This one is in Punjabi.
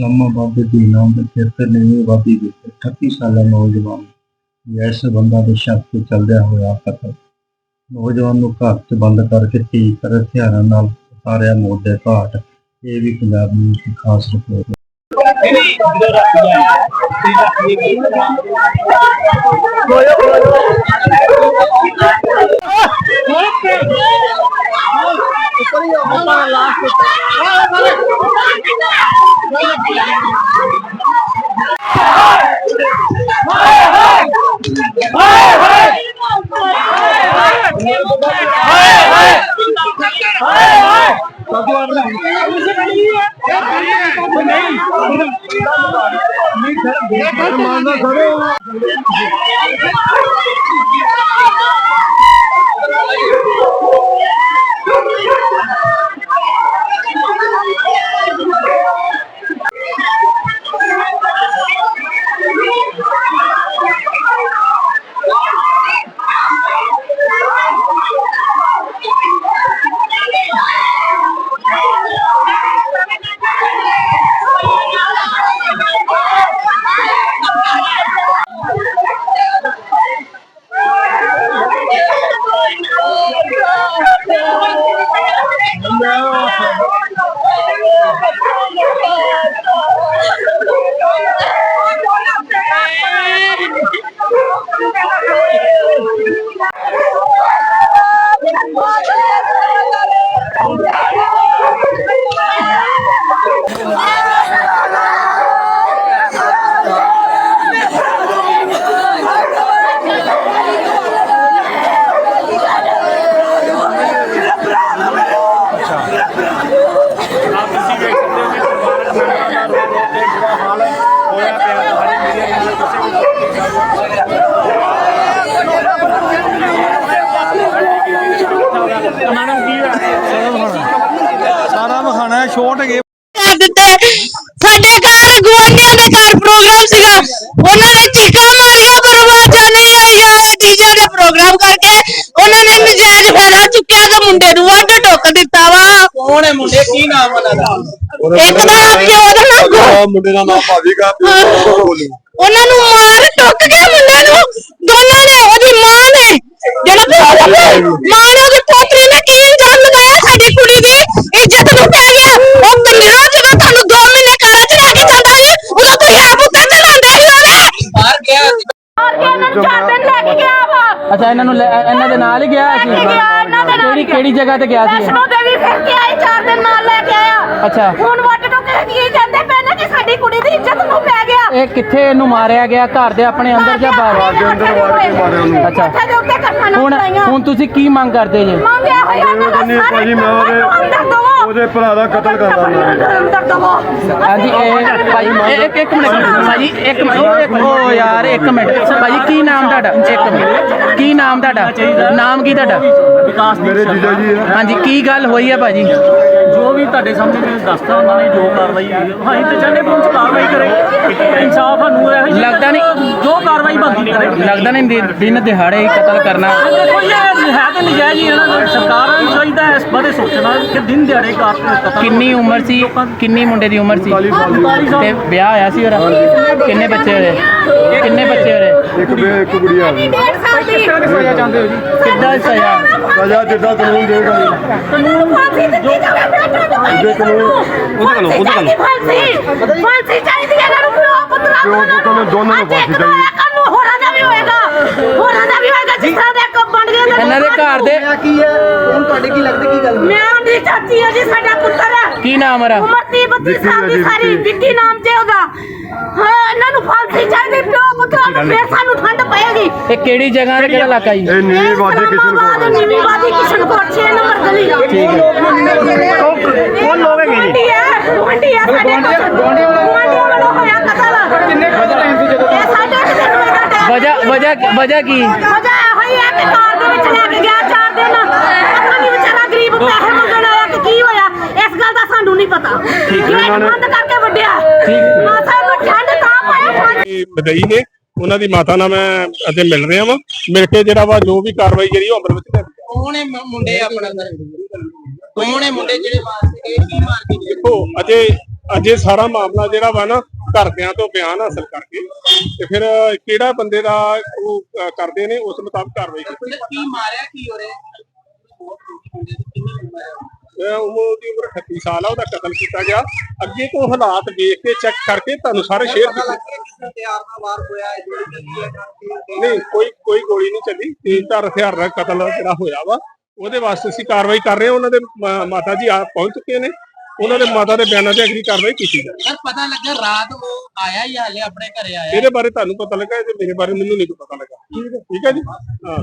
ਇਸਲਾਮਾਬਾਦ ਦੇ ਦੀਨਾਮ ਦੇ ਖੇਤਰ ਨਵੀਂ ਆਬਾਦੀ ਵਿੱਚ 38 ਸਾਲਾ ਨੌਜਵਾਨ ਯੈਸ ਬੰਦਾ ਦੇ ਸ਼ੱਕ ਤੇ ਚੱਲਦਿਆਂ ਹੋਇਆ ਕਤਲ ਨੌਜਵਾਨ ਨੂੰ ਘਰ 'ਚ ਬੰਦ ਕਰਕੇ ਤੇਜ਼ ਤਰ ਹਥਿਆਰਾਂ ਨਾਲ ਉਤਾਰਿਆ ਮੌਤ ਦੇ ਘਾਟ ਇਹ ਵੀ ਪੰਜਾਬ ਨਿਊਜ਼ ਦੀ ਖਾਸ ਰਿਪੋਰਟ ਨਹੀਂ ਨਹੀਂ ਨਹੀਂ ਸਾਰਾ ਮਖਾਣਾ ਛੋਟ ਗਏ ਕਰ ਦਿੱਤੇ ਸਾਡੇ ਘਰ ਗੁਆਂਢੀਆਂ ਦੇ ਘਰ ਪ੍ਰੋਗਰਾਮ ਸੀਗਾ। ਉਹਨਾਂ ਨੇ ਚੀਕਾਂ ਮਾਰੀਆਂ ਪਰ ਆਵਾਜ਼ਾਂ ਨਹੀਂ ਆਈਆਂ। ਡੀਜੇ ਦੇ ਪ੍ਰੋਗਰਾਮ ਕਰਕੇ ਉਹਨਾਂ ਨੇ ਨਜਾਇਜ਼ ਫਾਇਦਾ ਚੁੱਕਿਆ ਤੇ ਮੁੰਡੇ ਨੂੰ ਵੱਢ ਟੁੱਕ ਦਿੱਤਾ ਵਾ। ਕੌਣ ਹੈ ਮੁੰਡੇ? ਕੀ ਨਾਮ ਉਹਨਾਂ ਦਾ? ਇੱਕ ਦਾ ਪਿਓ ਦਾ ਨਾਮ ਮੁੰਡੇ ਦਾ ਨਾਮ ਭਾਵੀਗਾ ਉਹਨਾਂ ਨੂੰ ਮਾਰ ਟੁੱਕ ਕੇ ਮੁੰਡੇ ਨੂੰ। ਦੋਨਾਂ ਨੇ ਉਹਦੀ ਮਾਂ ਨੇ ਜਿਹੜਾ ਪਿਓ ਦਾ ਪਿਓ, ਮਾਂ ਨੇ ਉਹਦੀ ਪੋਤਰੀ ਨੇ ਕੀ ਇਲਜ਼ਾਮ ਲਗਾਇਆ ਸਾਡੀ ਕੁੜੀ ਦੀ ਇੱਜ਼ਤ ਨੂੰ ਪੈ ਗਿਆ ਉਹ ਕੰਜਰੋ ਜਦੋਂ ਤੁਹਾਨੂੰ 2 ਮਹੀਨੇ ਕਾਲਾ ਚੜਾ ਕੇ ਜਾਂਦਾ ਸੀ ਉਦੋਂ ਤੁਸੀਂ ਆਪ ਉੱਤੇ ਚੜਾਉਂਦੇ ਸੀ ਉਹਦੇ ਬਾਹਰ ਗਿਆ ਮਾਰ ਕੇ ਇਹਨਾਂ ਨੂੰ ਚਾਰ ਦਿਨ ਲੈ ਕੇ ਗਿਆ ਵਾ। ਅੱਛਾ ਇਹਨਾਂ ਨੂੰ ਲੈ- ਇਹਨਾਂ ਦੇ ਨਾਲ ਹੀ ਗਿਆ ਲੈ ਸੀ? ਕੇ ਗਿਆ ਇਹਨਾਂ ਦੇ ਨਾਲ ਕਿਹੜੀ ਗਿਆ। ਕਿਹੜੀ ਜਗ੍ਹਾ ਤੇ ਗਿਆ ਸੀ? ਇਹ? ਵੈਸ਼ਨੋ ਦੇਵੀ ਫਿਰ ਕੇ ਆਈ ਚਾਰ ਦਿਨ ਨਾਲ ਲੈ ਕੇ ਆਇਆ। ਅੱਛਾ। ਹੁਣ ਵੱਟ ਤੋਂ ਕਹਿ ਕੀ ਕਹਿੰਦੇ ਪਏ ਨੇ ਕਿ ਸਾਡੀ ਕੁੜੀ ਦੀ ਇੱਜ਼ਤ ਨੂੰ ਪੈ ਗਿਆ। ਇਹ ਕਿੱਥੇ ਇਹਨੂੰ ਮਾਰਿਆ ਗਿਆ? ਘਰ ਦੇ ਆਪਣੇ ਅੰਦਰ ਜਾਂ ਬਾਹਰ? ਦੇ ਅੰਦਰ ਵਾੜ ਕੇ ਮਾਰਿਆ ਉਹਨੂੰ। ਅੱਛਾ। ਅੱਛਾ। ਦੇ ਉੱਤੇ ਕਰਮਾਨਾ ਹੁਣ ਹੁਣ ਤੁਸੀਂ ਕੀ ਮੰਗ ਕਰਦੇ ਜੇ? ਮੰਗਿਆ ਹੋਇਆ ਨਾ ਭਾਜੀ ਮੈਂ ਉਹਦੇ ਉਹਦੇ ਭਰਾ ਦਾ ਕਤਲ ਕਰਦਾ ਹਾਂਜੀ ਇਹ ਭਾਈ ਇਹ- ਇੱਕ ਇੱਕ ਮਿੰਟ ਭਾਜੀ ਇੱਕ ਮਿੰਟ ਉਹ ਇੱਕ- ਉਹ ਯਾਰ ਇੱਕ ਮਿੰਟ। ਭਾਜੀ ਕੀ ਨਾਮ ਤੁਹਾਡਾ? ਇੱਕ ਮਿੰਟ। ਕੀ ਨਾਮ ਤੁਹਾਡਾ? ਨਾਮ ਕੀ ਤੁਹਾਡਾ? ਮੇਰੇ ਜੀਜਾ ਜੀ ਹੈ। ਹਾਂਜੀ ਕੀ ਗੱਲ ਹੋਈ ਹੈ ਭਾਜੀ? ਜੋ ਵੀ ਤੁਹਾਡੇ ਸਾਹਮਣੇ ਮੈਂ ਦੱਸਤਾ ਉਹਨਾਂ ਨੇ ਜੋ ਕਾਰਵਾਈ ਹੋਈ ਹੈ। ਹਾਂ ਤੇ ਚਾਹਨੇ ਪੁਲਿਸ ਕਾਰਵਾਈ ਕਰੇ। ਇਨਸਾਫ ਸਾਨੂੰ ਇਹ ਲੱਗਦਾ ਨਹੀਂ- ਜੋ ਕਾਰਵਾਈ ਬੰਦੀ ਕਰੇ। ਲੱਗਦਾ ਨਹੀਂ ਦਿਨ- ਦਿਨ ਦਿਹਾੜੇ ਹੀ ਕਤਲ ਕਰਨਾ। ਦੇਖੋ ਇਹ ਹੈ ਤੇ ਨਜਾਇਜ਼ ਹੀ ਹੈ ਨਾ। ਸਰਕਾਰਾਂ ਨੂੰ ਚਾਹੀਦਾ ਹੈ ਇਸ ਬਾਰੇ ਸੋਚਣਾ ਕਿ ਦਿਨ ਦਿਹਾੜੇ ਕਿੰਨੀ ਉਮਰ ਸੀ? ਕਿੰਨੀ ਮੁੰਡੇ ਦੀ ਉਮਰ ਸੀ? 45 ਸਾਲ ਤੇ ਵਿਆਹ ਹੋਇਆ ਸੀ ਉਹਦਾ? ਕਿੰਨੇ ਬੱਚੇ ਉਹਦੇ ਕਿੰਨੇ ਬੱਚੇ ਉਹਦੇ ਇੱਕ ਬੇ ਇੱਕ ਗੁੜੀਆ ਹੈ ਡੇਢ ਸਾਲ ਦੀ? ਸਜ਼ਾ ਚਾਹੁੰਦੇ ਹੋ ਜੀ? ਕਿੱਦਾਂ ਸਜ਼ਾ? ਸਜ਼ਾ ਜਿੱਦਾਂ ਕਾਨੂੰਨ ਦੇਗਾ ਕਾਨੂੰਨ ਫਾਂਸੀ ਦਿੱਤੀ ਜਾਵੇ ਬੇਟਾ ਨੂੰ ਉਹਦੇ ਕੋਲੋਂ ਉਹਦੇ ਕੋਲੋਂ ਫਾਂਸੀ ਚਾਹੀਦੀ ਹੈ ਇਹਨਾਂ ਨੂੰ ਪਿਓ ਪੁੱਤਰਾ ਪਿਓ ਪੁੱਤਰ ਨੂੰ ਦੋਨਾਂ ਨੂੰ ਫਾਂਸੀ ਚਾਹੀਦੀ। ਕਾਨੂੰਨ ਹੋਰਾਂ ਦਾ ਵੀ ਹੋਏਗਾ। ਹੋਰਾਂ ਦਾ ਵੀ ਹੋਏਗਾ ਜਿਸ ਤਰ੍ਹਾਂ ਇਹਨਾਂ ਦੇ ਘਰ ਦੇ ਕੀ ਹੈ? ਹੁਣ ਤੁਹਾਡੇ ਕੀ ਲੱਗਦਾ ਕੀ ਗੱਲ ਮੈਂ ਉਹਦੀ ਚਾਚੀ ਹਾਂ ਜੀ ਸਾਡਾ ਪੁੱਤਰ ਹੈ ਕੀ ਨਾਮ ਉਹਦਾ? ਉਮਰ 30 32 ਵਿੱਕੀ ਸਾਲ ਹੈ ਦੀ ਸਾਰੀ ਵਿੱਕੀ। ਨਾਮ ਤੇ ਉਹਦਾ। ਹਾਂ ਇਹਨਾਂ ਨੂੰ ਫਾਂਸੀ ਚਾਹੀਦੀ ਪਿਓ ਪੁੱਤਰਾ ਨੂੰ ਫੇਰ ਸਾਨੂੰ ਠੰਡ ਪਏਗੀ। ਇਹ ਕਿਹੜੀ ਜਗ੍ਹਾ ਤੇ ਕਿਹੜਾ ਇਲਾਕਾ ਜੀ? ਇਹ ਨੀਵੀਂ ਵਾਦੀ ਕਿਸ਼ਨਕੋਟ ਹੈ ਨੀਵੀਂ ਵਾਦੀ ਕਿਸ਼ਨਕੋਟ 6 ਨੰਬਰ ਗਲੀ। ਕੌਣ ਲੋਕ ਹੈਗੇ ਜੀ ਗੁਆਂਢੀ ਆ ਸਾਡੇ ਗੁਆਂਢੀ ਵਾਲਾ? ਹੋਇਆ ਕਤਲ। ਕਿੰਨੇ ਵਜੇ ਟਾਈਮ ਸੀ ਜਦੋਂ? ਇਹ ਸਾਡੇ ਵਜ੍ਹਾ ਵਜ੍ਹਾ ਵਜ੍ਹਾ ਕੀ? ਵਜ੍ਹਾ ਹੋਈ ਹੈ ਕਿ ਕਾਰ ਦੇ ਵਿੱਚ ਲੈ ਕੇ ਗਿਆ ਚਾਰ ਦਿਨ। ਪਤਾ ਨਹੀਂ ਵਿਚਾਰਾ ਗਰੀਬ ਪੈਸੇ ਮੰਗਣ ਆਇਆ ਕਿ ਕੀ ਹੋਇਆ। ਇਸ ਗੱਲ ਦਾ ਸਾਨੂੰ ਨਹੀਂ ਪਤਾ। ਗੇਟ ਬੰਦ ਕਰਕੇ ਵੱਡਿਆ ਹਾਂ। ਸਾਨੂੰ ਠੰਡ ਤਾਂ ਪਾਇਆ ਫਾਂਸੀ ਮਦਈ ਨੇ। ਉਹਨਾਂ ਦੀ ਮਾਤਾ ਨਾਲ ਮੈਂ ਅਤੇ ਮਿਲ ਰਿਹਾ ਵਾਂ। ਮਿਲ ਕੇ ਜਿਹੜਾ ਵਾ ਜੋ ਵੀ ਕਾਰਵਾਈ ਜਿਹੜੀ ਉਹ ਅਮਲ ਵਿੱਚ ਲਿਆਂਦੀ ਕੌਣ ਹੈ ਮ- ਮੁੰਡੇ ਆਪਣਾ ਕੌਣ ਹੈ ਮੁੰਡੇ ਜਿਹੜੇ ਮਾਰ ਕੇ ਗਏ ਕੀ ਮਾਰ ਕੇ ਗਏ ਦੇਖੋ ਅਜੇ ਅਜੇ ਸਾਰਾ ਮਾਮਲਾ ਜਿਹੜਾ ਵਾ ਨਾ ਘਰਦਿਆਂ ਤੋਂ ਬਿਆਨ ਹਾਸਲ ਕਰਕੇ ਤੇ ਫਿਰ ਕਿਹੜਾ ਬੰਦੇ ਦਾ ਉਹ ਕਰਦੇ ਨੇ ਉਸ ਮੁਤਾਬਕ ਕਾਰਵਾਈ ਕੀਤੀ। ਕੀ ਮਾਰਿਆ ਕੀ ਹੋ ਰਿਹਾ? ਅਹ ਉਮਰ ਦੀ ਉਮਰ 38 ਸਾਲ ਆ ਉਹਦਾ ਕਤਲ ਕੀਤਾ ਗਿਆ। ਅੱਗੇ ਤੋਂ ਹਾਲਾਤ ਵੇਖ ਕੇ ਚੈੱਕ ਕਰਕੇ ਤੁਹਾਨੂੰ ਸਾਰੇ ਸ਼ੇਅਰ ਨਹੀਂ ਕੋਈ ਕੋਈ ਗੋਲੀ ਨਹੀਂ ਚੱਲੀ। ਤੇਜ਼ ਧਾਰ ਹਥਿਆਰ ਨਾਲ ਕਤਲ ਜਿਹੜਾ ਹੋਇਆ ਵਾ ਉਹਦੇ ਵਾਸਤੇ ਅਸੀਂ ਕਾਰਵਾਈ ਕਰ ਰਹੇ ਹਾਂ। ਉਹਨਾਂ ਦੇ ਮਾਤਾ ਜੀ ਆ ਪਹੁੰਚ ਚੁੱਕੇ ਨੇ। ਉਹਨਾਂ ਦੇ ਮਾਤਾ ਦੇ ਬਿਆਨਾਂ ਤੇ ਅਗਲੀ ਕਾਰਵਾਈ ਕੀਤੀ ਜਾਵੇ ਸਰ ਪਤਾ ਲੱਗਾ ਰਾਤ ਉਹ ਆਇਆ ਹੀ ਹਾਲੇ ਆਪਣੇ ਘਰੇ ਆਇਆ। ਇਹਦੇ ਬਾਰੇ ਤੁਹਾਨੂੰ ਪਤਾ ਲੱਗਾ ਤੇ ਮੇਰੇ ਬਾਰੇ ਮੈਨੂੰ ਨਹੀਂ ਪਤਾ ਲੱਗਾ। ਠੀਕ ਹੈ ਜੀ? ਹਾਂ।